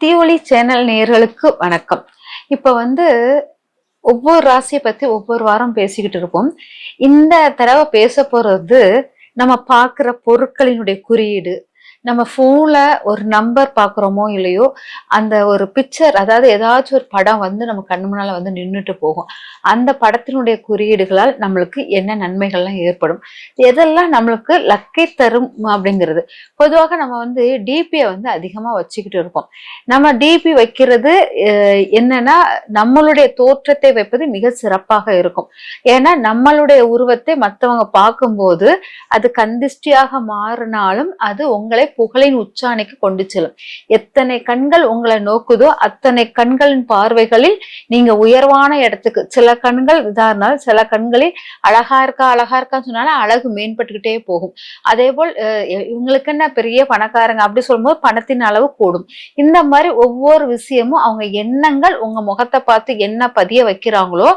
தீவொளி channel நேர்களுக்கு வணக்கம். இப்போ வந்து ஒவ்வொரு ராசியை பத்தி ஒவ்வொரு வாரம் பேசிக்கிட்டு இருப்போம். இந்த தடவை பேச போறது நம்ம பார்க்குற பொருட்களினுடைய குறியீடு நம்ம ஃபோனில் ஒரு நம்பர் பார்க்குறோமோ இல்லையோ அந்த ஒரு பிக்சர் அதாவது ஏதாச்சும் ஒரு படம் வந்து நம்ம கண் முன்னால் வந்து நின்றுட்டு போகும். அந்த படத்தினுடைய குறியீடுகளால் நம்மளுக்கு என்ன நன்மைகள்லாம் ஏற்படும். எதெல்லாம் நம்மளுக்கு லக்கை தரும் அப்படிங்கிறது. பொதுவாக நம்ம வந்து டிபியை வந்து அதிகமாக வச்சுக்கிட்டு இருக்கோம் நம்ம டிபி வைக்கிறது என்னன்னா நம்மளுடைய தோற்றத்தை வைப்பது மிக சிறப்பாக இருக்கும். ஏன்னா நம்மளுடைய உருவத்தை மற்றவங்க பார்க்கும்போது அது கந்திஷ்டியாக மாறினாலும் அது உங்களை புகழின் உச்சாணிக்கு கொண்டு செல்லும். எத்தனை கண்கள் உங்களை நோக்குதோ அத்தனை கண்களின் பார்வைகளில் நீங்க உயர்வான இடத்துக்கு சில கண்கள் இதாக இருந்தாலும் சில கண்களில் அழகா இருக்கா அழகா இருக்கான்னு சொன்னாலும் அழகு மேம்பட்டுக்கிட்டே போகும். அதே போல் இவங்களுக்கு என்ன பெரிய பணக்காரங்க அப்படி சொல்லும்போது பணத்தின் அளவு கூடும். இந்த மாதிரி ஒவ்வொரு விஷயமும் அவங்க எண்ணங்கள் உங்க முகத்தை பார்த்து என்ன பதிய வைக்கிறாங்களோ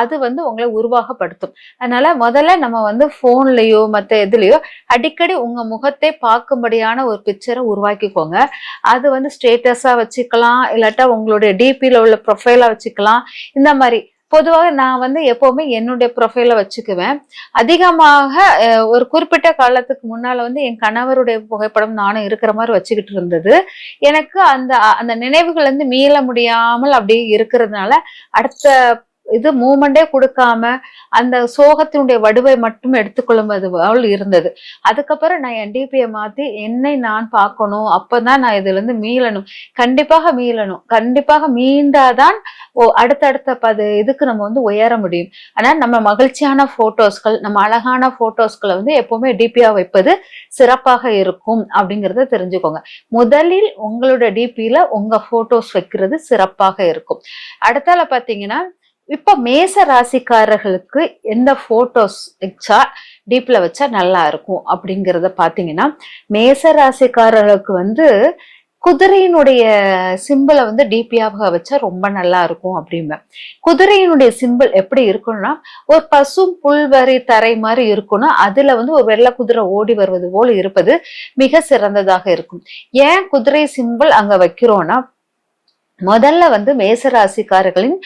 அது வந்து உங்களை உருவாகப்படுத்தும். அதனால முதல்ல நம்ம வந்து போன்லயோ மற்ற எதுலயோ அடிக்கடி உங்க முகத்தை பார்க்கும்படியான ஒரு பிக்சரை உருவாக்கிக்கோங்க. அது வந்து ஸ்டேட்டஸாக வச்சுக்கலாம் இல்லாட்டா உங்களுடைய டிபியில் உள்ள ப்ரொஃபைலாக வச்சுக்கலாம். இந்த மாதிரி. பொதுவாக நான் வந்து எப்போவுமே என்னுடைய ப்ரொஃபைலை வச்சுக்குவேன். அதிகமாக ஒரு குறிப்பிட்ட காலத்துக்கு முன்னால் வந்து என் கணவருடைய புகைப்படம் நானும் இருக்கிற மாதிரி வச்சுக்கிட்டு இருந்தது. எனக்கு அந்த அந்த நினைவுகள் வந்து மீள முடியாமல் அப்படியே இருக்கிறதுனால அடுத்த இது மூமெண்டே கொடுக்காம அந்த சோகத்தினுடைய வடுவை மட்டும் எடுத்துக்கொள்ளும்போது அவள் இருந்தது. அதுக்கப்புறம் நான் என் டிபியை மாற்றி என்னை நான் பார்க்கணும். அப்போதான் நான் இதுலேருந்து மீளணும். கண்டிப்பாக மீளணும். கண்டிப்பாக மீண்டாதான் ஓ அடுத்தடுத்த பது இதுக்கு நம்ம வந்து உயர முடியும். ஆனால் நம்ம மகிழ்ச்சியான ஃபோட்டோஸ்கள் நம்ம அழகான ஃபோட்டோஸ்களை வந்து எப்போவுமே டிபியாக வைப்பது சிறப்பாக இருக்கும் அப்படிங்கிறத தெரிஞ்சுக்கோங்க. முதலில் உங்களோட டிபியில் உங்கள் ஃபோட்டோஸ் வைக்கிறது சிறப்பாக இருக்கும். அடுத்தால பார்த்தீங்கன்னா இப்ப மேச ராசிக்காரர்களுக்கு எந்த போட்டோஸ் வச்சா டீப்ல வச்சா நல்லா இருக்கும் அப்படிங்கிறத பாத்தீங்கன்னா மேச ராசிக்காரர்களுக்கு வந்து குதிரையினுடைய சிம்பிளை வந்து டிபியாக வச்சா ரொம்ப நல்லா இருக்கும் அப்படிம்பேன் குதிரையினுடைய சிம்பிள் எப்படி இருக்கும்னா ஒரு பசும் புல்வரி தரை மாதிரி இருக்கணும் அதுல வந்து ஒரு வெள்ளை குதிரை ஓடி வருவது போல் இருப்பது மிக சிறந்ததாக இருக்கும். ஏன் குதிரை சிம்பிள் அங்க வைக்கிறோம்னா முதல்ல வந்து மேசராசிக்காரர்களின்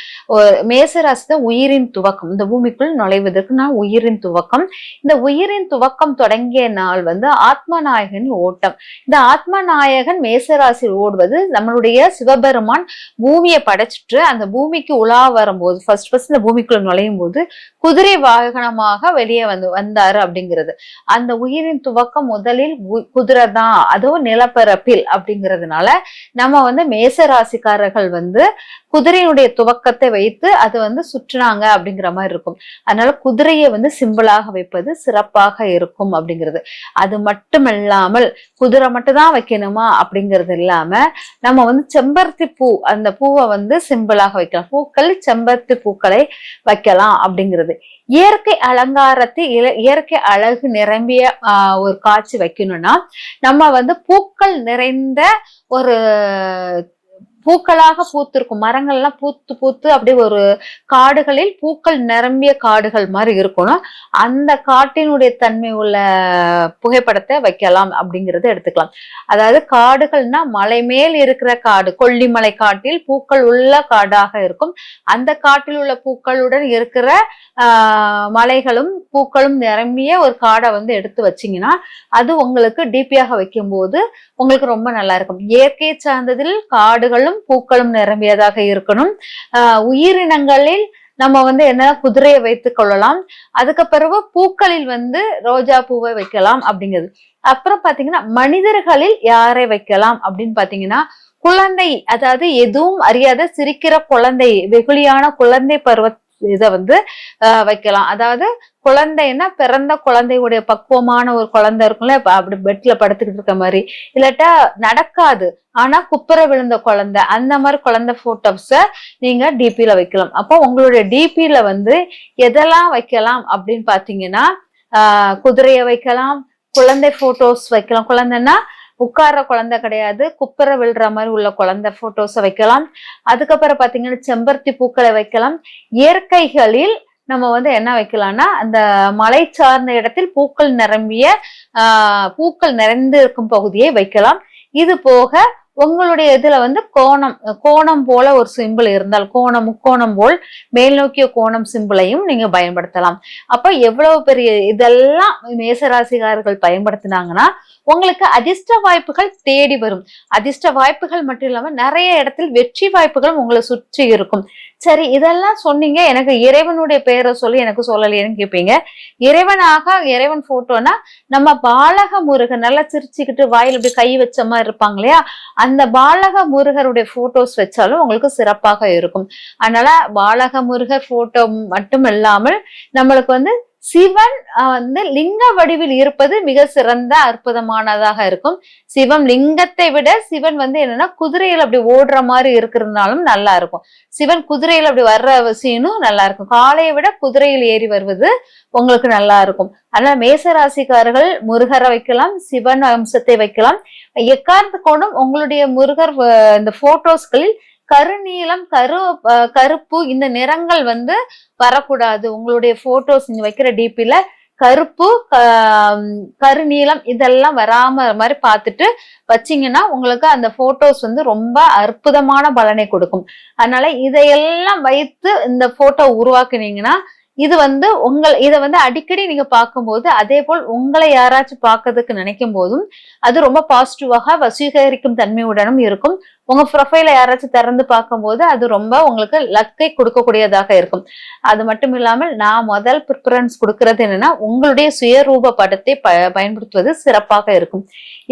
மேசராசி தான் உயிரின் துவக்கம். இந்த பூமிக்குள் நுழைவதற்கு நான் உயிரின் துவக்கம். இந்த உயிரின் துவக்கம் தொடங்கிய நாள் வந்து ஆத்மநாயகன் ஓட்டம். இந்த ஆத்மநாயகன் மேசராசியில் ஓடுவது நம்மளுடைய சிவபெருமான் பூமியை படைச்சிட்டு அந்த பூமிக்கு உலா வரும்போது ஃபர்ஸ்ட் ஃபர்ஸ்ட் இந்த பூமிக்குள்ள நுழையும் போது குதிரை வாகனமாக வெளியே வந்து வந்தாரு அப்படிங்கிறது. அந்த உயிரின் துவக்கம் முதலில் குதிரை தான் அதுவும் நிலப்பரப்பில் அப்படிங்கிறதுனால நம்ம வந்து மேச ராசிக்காரர்கள் வந்து குதிரையினுடைய துவக்கத்தை வைத்து அது வந்து சுற்றினாங்க அப்படிங்கிற மாதிரி இருக்கும். அதனால குதிரையை வந்து சிம்பிளாக வைப்பது சிறப்பாக இருக்கும் அப்படிங்கிறது. அது மட்டும் இல்லாமல் குதிரை மட்டும் தான் வைக்கணுமா அப்படிங்கிறது இல்லாம நம்ம வந்து செம்பருத்தி பூ அந்த பூவை வந்து சிம்பிளாக வைக்கலாம். பூக்கள் செம்பருத்தி பூக்களை வைக்கலாம் அப்படிங்கிறது. இயற்கை அலங்காரத்தை இல- இயற்கை அழகு நிரம்பிய ஆஹ், ஒரு காட்சி வைக்கணும்னா நம்ம வந்து பூக்கள் நிறைந்த ஒரு பூக்களாக பூத்திருக்கும். மரங்கள்லாம் பூத்து பூத்து அப்படியே ஒரு காடுகளில் பூக்கள் நிரம்பிய காடுகள் மாதிரி இருக்கணும். அந்த காட்டினுடைய தன்மை உள்ள புகைப்படத்தை வைக்கலாம் அப்படிங்கறத எடுத்துக்கலாம். அதாவது காடுகள்னா மலை மேல் இருக்கிற காடு கொல்லிமலை காட்டில் பூக்கள் உள்ள காடாக இருக்கும். அந்த காட்டில் உள்ள பூக்களுடன் இருக்கிற ஆஹ் மலைகளும் பூக்களும் நிரம்பிய ஒரு காடை வந்து எடுத்து வச்சிங்கன்னா அது உங்களுக்கு டிபியாக வைக்கும்போது உங்களுக்கு ரொம்ப நல்லா இருக்கும். இயற்கை சார்ந்ததில் காடுகளும் பூக்களும் நிரம்பியதாக இருக்கணும். உயிரினங்களில் நம்ம வந்து என்ன குதிரையை வைத்துக் கொள்ளலாம். அதுக்கு பிறகு பூக்களில் வந்து ரோஜா பூவை வைக்கலாம் அப்படிங்கிறது. அப்புறம் பாத்தீங்கன்னா மனிதர்களில் யாரை வைக்கலாம் அப்படின்னு பாத்தீங்கன்னா குழந்தை அதாவது எதுவும் அறியாத சிரிக்கிற குழந்தை வெகுளியான குழந்தை பருவ இதை வந்து ஆஹ் வைக்கலாம். அதாவது குழந்தைன்னா பிறந்த குழந்தையுடைய பக்குவமான ஒரு குழந்தை இருக்கும்ல அப்படி பெட்ல படுத்துக்கிட்டு இருக்க மாதிரி. இல்லாட்டா நடக்காது. ஆனா குப்புற விழுந்த குழந்தை அந்த மாதிரி குழந்தை போட்டோஸ நீங்க டிபியில வைக்கலாம். அப்போ உங்களுடைய டிபியில வந்து எதெல்லாம் வைக்கலாம் அப்படின்னு பாத்தீங்கன்னா ஆஹ் குதிரையை வைக்கலாம் குழந்தை போட்டோஸ் வைக்கலாம். குழந்தைன்னா உட்கார்ற குழந்தை கிடையாது. குப்புற விழுற மாதிரி உள்ள குழந்தை போட்டோஸை வைக்கலாம். அதுக்கப்புறம் பாத்தீங்கன்னா செம்பருத்தி பூக்களை வைக்கலாம். இயற்கைகளில் நம்ம வந்து என்ன வைக்கலாம்னா அந்த மலை சார்ந்த இடத்தில் பூக்கள் நிரம்பிய பூக்கள் நிறைந்து இருக்கும் பகுதியை வைக்கலாம். இது போக உங்களுடைய இதுல வந்து கோணம் கோணம் போல ஒரு சிம்பிள் இருந்தால் கோணம் முக்கோணம் போல் மேல் நோக்கிய கோணம் சிம்பிளையும் நீங்க பயன்படுத்தலாம். அப்ப எவ்வளவு பெரிய இதெல்லாம் மேசராசிகாரர்கள் பயன்படுத்தினாங்கன்னா உங்களுக்கு அதிர்ஷ்ட வாய்ப்புகள் தேடி வரும். அதிர்ஷ்ட வாய்ப்புகள் மட்டும் இல்லாம நிறைய இடத்தில் வெற்றி வாய்ப்புகளும் உங்களை சுற்றி இருக்கும். சரி இதெல்லாம் சொன்னீங்க. எனக்கு இறைவனுடைய பெயரை சொல்லி எனக்கு சொல்லலையேன்னு கேட்பீங்க இறைவனாக இறைவன் போட்டோனா நம்ம பாலக முருகன் நல்லா சிரிச்சுக்கிட்டு வாயில் இப்படி கை வச்ச மாதிரி இருப்பாங்க இல்லையா? அந்த பாலக முருகருடைய போட்டோஸ் வச்சாலும் உங்களுக்கு சிறப்பாக இருக்கும். அதனால பாலக முருகர் போட்டோ மட்டும் இல்லாமல் நம்மளுக்கு வந்து சிவன் வந்து லிங்க வடிவில் இருப்பது மிக சிறந்த அற்புதமானதாக இருக்கும். சிவம் லிங்கத்தை விட சிவன் வந்து என்னன்னா குதிரையில அப்படி ஓடுற மாதிரி இருக்கிறதுனாலும் நல்லா இருக்கும். சிவன் குதிரையில அப்படி வர்ற சீனும் நல்லா இருக்கும். காலையை விட குதிரையில் ஏறி வருவது உங்களுக்கு நல்லா இருக்கும். அதனால மேசராசிக்காரர்கள் முருகரை வைக்கலாம் சிவன் அம்சத்தை வைக்கலாம். எக்காரணத்து கொண்டும் உங்களுடைய முருகர் இந்த போட்டோஸ்களில் கருநீளம் கரு கருப்பு இந்த நிறங்கள் வந்து வரக்கூடாது. உங்களுடைய போட்டோஸ் நீங்க வைக்கிற டிபில கருப்பு க- இதெல்லாம் வராம மாதிரி பார்த்துட்டு வச்சீங்கன்னா உங்களுக்கு அந்த போட்டோஸ் வந்து ரொம்ப அற்புதமான பலனை கொடுக்கும். அதனால இதையெல்லாம் வைத்து இந்த போட்டோ உருவாக்குனீங்கன்னா இது வந்து உங்கள் இதை வந்து அடிக்கடி நீங்க பார்க்கும்போது அதே போல் உங்களை யாராச்சும் பார்க்கறதுக்கு நினைக்கும் போதும் அது ரொம்ப பாசிட்டிவாக வசீகரிக்கும் தன்மையுடனும் இருக்கும். உங்க ப்ரொஃபைல யாராச்சும் திறந்து பார்க்கும்போது அது ரொம்ப உங்களுக்கு லக்கை கொடுக்கக்கூடியதாக இருக்கும். அது மட்டும் இல்லாமல் நான் முதல் ப்ரிஃபரன்ஸ் கொடுக்கறது என்னன்னா உங்களுடைய சுயரூப படத்தை ப பயன்படுத்துவது சிறப்பாக இருக்கும்.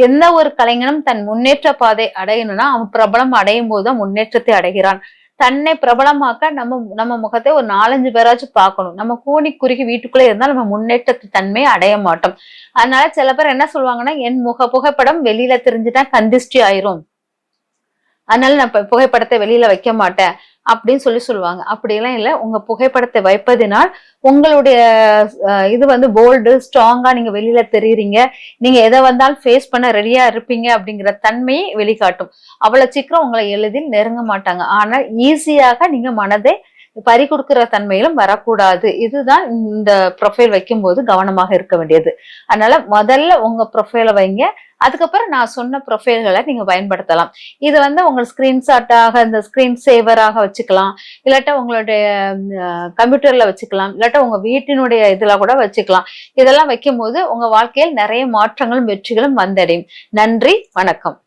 எந்த ஒரு கலைஞனும் தன் முன்னேற்ற பாதை அடையணும்னா அவன் பிரபலம் அடையும் போது தான் முன்னேற்றத்தை அடைகிறான். தன்னை பிரபலமாக்க நம்ம நம்ம முகத்தை ஒரு நாலஞ்சு பேராச்சும் பார்க்கணும். நம்ம கூனி குறுகி வீட்டுக்குள்ளே இருந்தால் நம்ம முன்னேற்றத்து தன்மை அடைய மாட்டோம். அதனால சில பேர் என்ன சொல்லுவாங்கன்னா என் முக புகைப்படம் வெளியில தெரிஞ்சுட்டா கந்திஷ்டி ஆயிரும். அதனால நான் புகைப்படத்தை வெளியில வைக்க மாட்டேன் அப்படின்னு சொல்லி சொல்லுவாங்க. அப்படியெல்லாம் இல்லை. உங்க புகைப்படத்தை வைப்பதினால் உங்களுடைய இது வந்து போல்டு ஸ்ட்ராங்கா நீங்க வெளியில தெரியுறீங்க. நீங்க எதை வந்தாலும் ஃபேஸ் பண்ண ரெடியா இருப்பீங்க அப்படிங்கிற தன்மையை வெளிக்காட்டும். அவ்வளவு சீக்கிரம் உங்களை எளிதில் நெருங்க மாட்டாங்க. ஆனா ஈஸியாக நீங்க மனதை பறி கொடுக்கிற தன்மையிலும் வரக்கூடாது. இதுதான் இந்த ப்ரொஃபைல் வைக்கும்போது கவனமாக இருக்க வேண்டியது. அதனால முதல்ல உங்க ப்ரொஃபைலை வைங்க. அதுக்கப்புறம் நான் சொன்ன ப்ரொஃபைல்களை நீங்க பயன்படுத்தலாம். இது வந்து உங்க ஸ்கிரீன்ஷாட்டாக இந்த ஸ்கிரீன் சேவராக வச்சுக்கலாம். இல்லாட்டா உங்களுடைய கம்ப்யூட்டர்ல வச்சுக்கலாம். இல்லாட்டா உங்க வீட்டினுடைய இதுல கூட வச்சுக்கலாம். இதெல்லாம் வைக்கும்போது உங்க வாழ்க்கையில் நிறைய மாற்றங்களும் வெற்றிகளும் வந்தடையும். நன்றி வணக்கம்.